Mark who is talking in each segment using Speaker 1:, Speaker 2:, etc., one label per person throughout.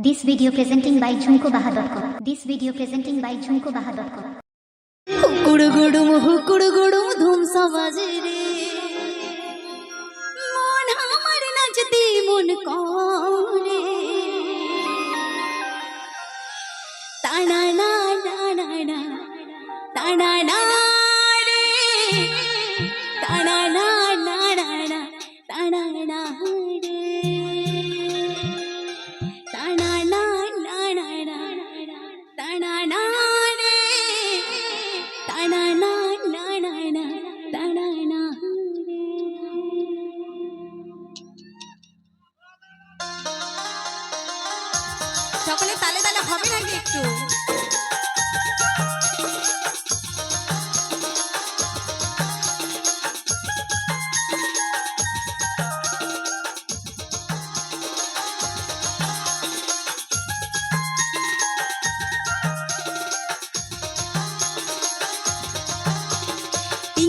Speaker 1: This video presenting by junkobaha.com. This video presenting by junkobaha.com.
Speaker 2: হুকুড় গুড়ুম হুকুড় গুড়ুম ধুমসা বাজে রে মন আমার নাচতে মন করে তানা না না না না তানা না রে তানা সকলে তালে তালে হবে নাকি একটু? টিং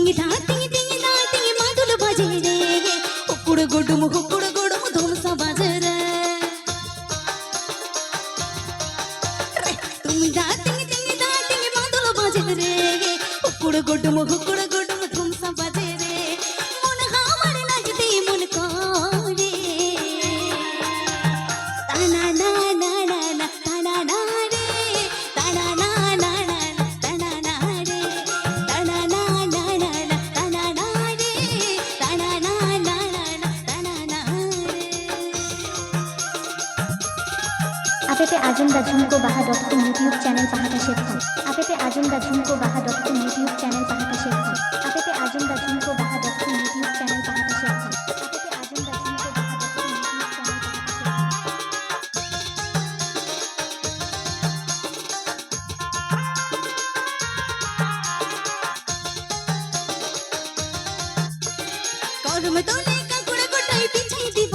Speaker 2: হুকুড় গুডুম হুকুড়
Speaker 1: আপেপে আজমদা ঝুমকো বাহা ডট কম ইউটিউব চ্যানেল পাহাটা শেখ হন আপেপে আজমদা ঝুমকো বাহা ডট কম ইউটিউব চ্যানেল পাহাটা শেখ হন আপেপে আজমদা ঝুমকো বাহা ডট কম ইউটিউব চ্যানেল পাহাটা শেখ হন আপেপে আজমদা ঝুমকো বাহা ডট কম ইউটিউব চ্যানেল পাহাটা শেখ
Speaker 2: করম তোলে কাকুড় কোটাই পিছাই দিব।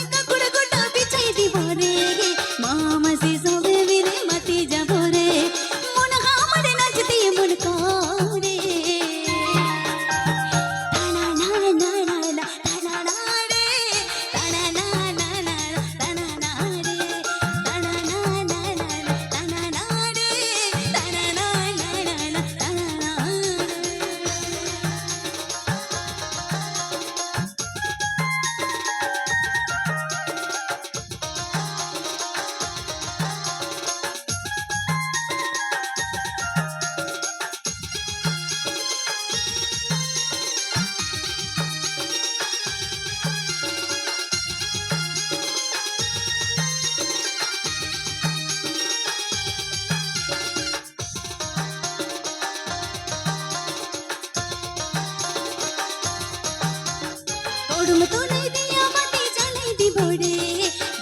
Speaker 2: করম তোলে দিয়া মাটি জ্বালাই দিব রে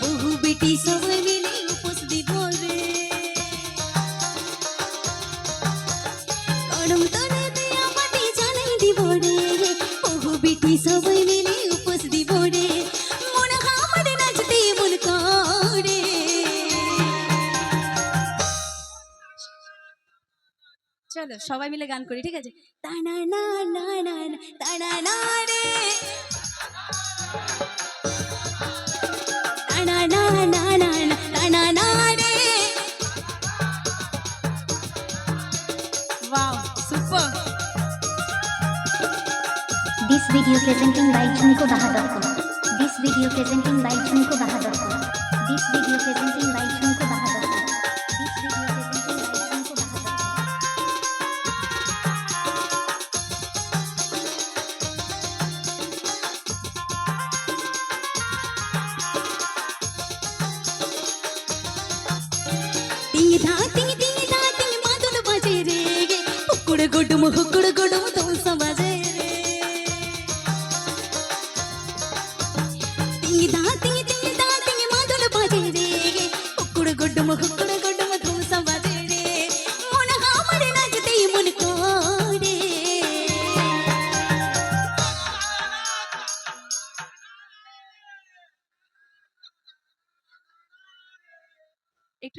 Speaker 2: বহু বেটি সবাই মিলে উপোস দিব রে করম তোলে দিয়া মাটি জ্বালাই দিব রে বহু বেটি সবাই মিলে উপোস দিব রে মন করে চলো, সবাই মিলে গান করি, ঠিক আছে? তানা না না না না তানা না রে
Speaker 1: This video presenting by junkobaha.com. This video presenting by junkobaha.com. This video presenting by
Speaker 2: টিং ধা টিং টিং ধা টিং মাদুল বাজে রে হুকুড় গুডুম হুকুড়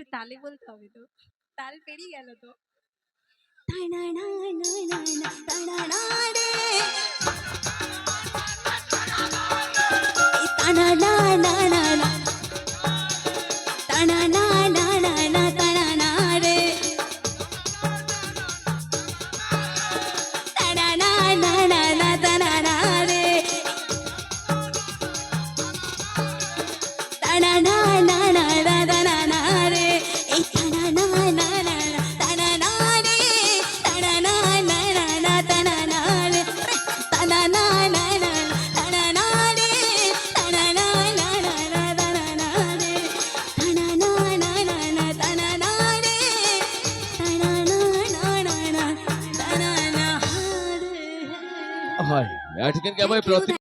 Speaker 2: একটু তালে বলতে হবে তো। তাল পেরিয়ে গেল তো। না না না
Speaker 3: या ठिकाणी
Speaker 2: Thank
Speaker 3: त्यामुळे
Speaker 2: you,
Speaker 3: प्रति